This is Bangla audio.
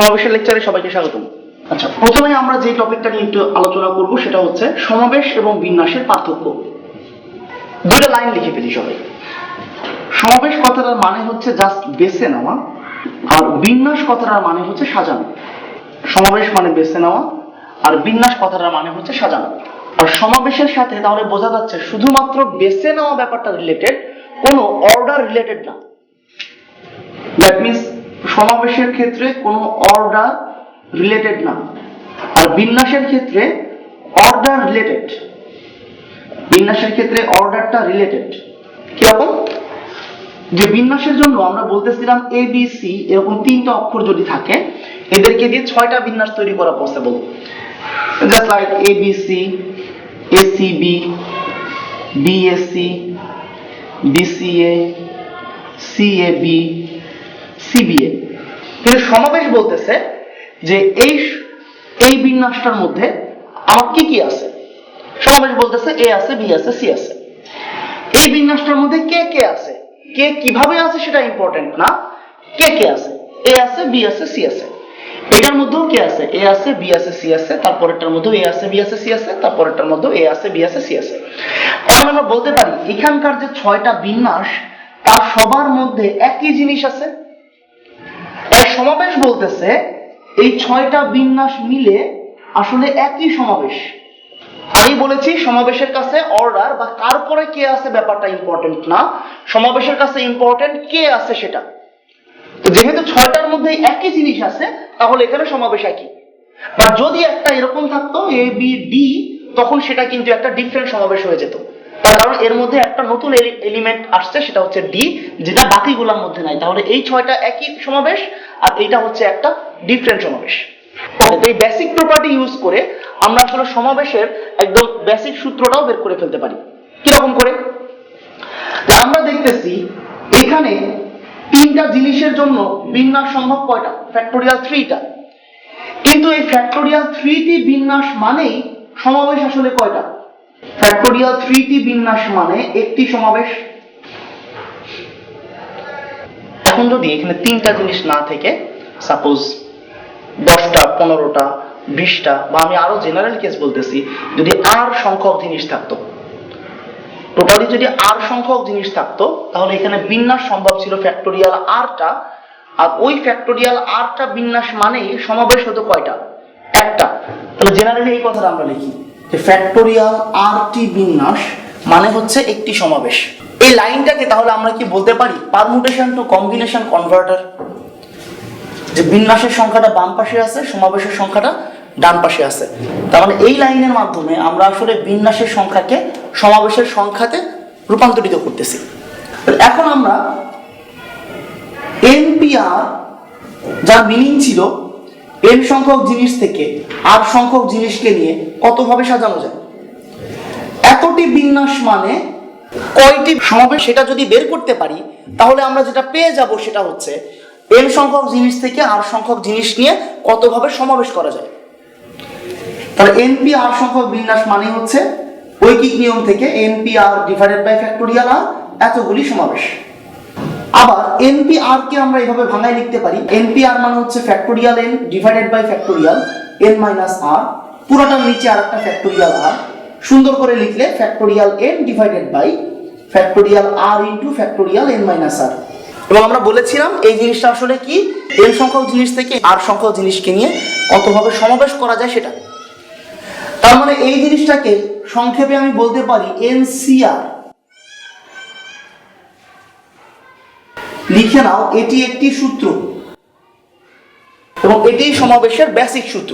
সমাবেশের লেকচারে সবাইকে স্বাগতম। আচ্ছা প্রথমে আমরা যে টপিকটা নিয়ে একটু আলোচনা করব, সেটা হচ্ছে সমাবেশ এবং বিন্যাসের পার্থক্য। দুটো লাইন লিখে ফেলি সবাই। সমাবেশ কথাটার মানে হচ্ছে জাস্ট বেছে নেওয়া, আর বিন্যাস কথাটার মানে হচ্ছে সাজানো। সমাবেশ মানে বেছে নেওয়া, আর বিন্যাস কথাটার মানে হচ্ছে সাজানো। আর সমাবেশের সাথে তাহলে বোঝা যাচ্ছে শুধুমাত্র বেছে নেওয়া ব্যাপারটা রিলেটেড কোনো অর্ডার রিলেটেড না। দ্যাট মিনস সমাবেশের ক্ষেত্রে কোনো অর্ডার রিলেটেড না। আর বিন্যাসের ক্ষেত্রে অর্ডার রিলেটেড বিন্যাসের ক্ষেত্রে অর্ডারটা রিলেটেড কীরকম যে বিন্যাসের জন্য আমরা বলতেছিলাম এ বি সি এরকম তিনটা অক্ষর যদি থাকে, এদেরকে দিয়ে ছয়টা বিন্যাস তৈরি করা possible just like A B C A C B B S C B C A C A B CBA কিন্তু সমাবেশ বলতেছে যে এই এই বিন্যাসটার মধ্যে আমার কি কি আছে? সমাবেশ বলতেছে এ আছে, বি আছে, সি আছে। এই বিন্যাসটার মধ্যে কে কে আছে? কে কীভাবে আছে সেটা ইম্পর্টেন্ট না। কে কে আছে? এ আছে, বি আছে, সি আছে। এটার মধ্যেও কে আছে? এ আছে, বি আছে, সি আছে। তারপরেরটার মধ্যেও এ আছে, বি আছে, সি আছে। তারপরেরটার মধ্যেও এ আছে, বি আছে, সি আছে। এখন আমরা বলতে পারি, এখানকার যে ছয়টা বিন্যাস, তার সবার মধ্যে একই জিনিস আছে। সমাবেশ বলতেছে, এই ছয়টা বিন্যাস মিলে আসলে একই সমাবেশ। আমি বলেছি সমাবেশের কাছে অর্ডার বা কার পরে কে আছে ব্যাপারটা ইম্পর্টেন্ট না, সমাবেশের কাছে ইম্পর্টেন্ট কে আছে সেটা। তো যেহেতু ছয়টার মধ্যে একই জিনিস আছে, তাহলে এখানে সমাবেশ একই। বা যদি একটা এরকম থাকতো এ বি ডি তখন সেটা কিন্তু একটা ডিফারেন্ট সমাবেশ হয়ে যেত। তার কারণ এর মধ্যে একটা নতুন এলিমেন্ট আসছে সেটা হচ্ছে ডি যেটা বাকিগুলোর মধ্যে নাই। তাহলে এই ছয়টা একই সমাবেশ আর এইটা হচ্ছে একটা ডিফারেন্ট সমাবেশ। এই বেসিক প্রপার্টি ইউজ করে আমরা আসলে সমাবেশের একদম বেসিক সূত্রটাও বের করে ফেলতে পারি। কীরকম করে? আমরা দেখতেছি এখানে তিনটা জিনিসের জন্য বিন্যাস সম্ভব কয়টা? ফ্যাক্টোরিয়াল থ্রিটা কিন্তু এই ফ্যাক্টোরিয়াল থ্রিটি বিন্যাস মানেই সমাবেশ আসলে কয়টা? ফ্যাক্টোরিয়াল থ্রিটি বিন্যাস মানে একটি সমাবেশ। এখন যদি এখানে তিনটা জিনিস না থেকে সাপোজ দশটা, পনেরোটা, বিশটা, বা আমি আরও জেনারেল কেস বলতেছি, যদি আর সংখ্যক জিনিস থাকতো টোটালি যদি আর সংখ্যক জিনিস থাকতো, তাহলে এখানে বিন্যাস সম্ভব ছিল ফ্যাক্টোরিয়াল আরটা। আর ওই ফ্যাক্টোরিয়াল আরটা বিন্যাস মানেই সমাবেশ হতো কয়টা? একটা। তাহলে জেনারেলি এই কথাটা আমরা লিখি। যে ফ্যাক্টোরিয়াল আরটি বিন্যাস মানে হচ্ছে একটি সমাবেশ। এই লাইনটাকে তাহলে আমরা কি বলতে পারি? পারমুটেশন টু কম্বিনেশন কনভার্টার যে বিন্যাসের সংখ্যাটা বাম পাশে আছে, সমাবেশের সংখ্যাটা ডান পাশে আছে। তার মানে এই লাইনের মাধ্যমে আমরা আসলে বিন্যাসের সংখ্যাকে সমাবেশের সংখ্যাতে রূপান্তরিত করতেছি। এখন আমরা এনপিআর যার মিনিং ছিল এন সংখ্যক জিনিস থেকে আর সংখ্যক জিনিসকে নিয়ে কতভাবে সাজানো যায়? এতটি বিন্যাস মানে কয়টি সমাবেশ সেটা যদি বের করতে পারি, তাহলে আমরা যেটা পেয়ে যাব সেটা হচ্ছে এন সংখ্যক জিনিস থেকে আর সংখ্যক জিনিস নিয়ে কতভাবে সমাবেশ করা যায়। তাহলে এনপি আর সংখ্যক বিন্যাস মানে হচ্ছে ঐকিক নিয়ম থেকে NP R divided by factorial R এতগুলি সমাবেশ। আবার এনপি আর কে আমরা এভাবে ভাঙায় লিখতে পারি। এনপিআর মানে হচ্ছে factorial N divided by factorial N minus R পুরোটার নিচে আর একটা ফ্যাক্টোরিয়াল আর সুন্দর করে লিখলে factorial N divided by factorial R into factorial N minus R এবং আমরা বলেছিলাম এই জিনিসটা আসলে কি? এন সংখ্যক জিনিস থেকে আর সংখ্যক জিনিসকে নিয়ে কতভাবে সমাবেশ করা যায় সেটা। তার মানে এই জিনিসটাকে সংক্ষেপে আমি বলতে পারি এনসিআর লিখে নাও এটি একটি সূত্র। এবং এটি সমাবেশের বেসিক সূত্র।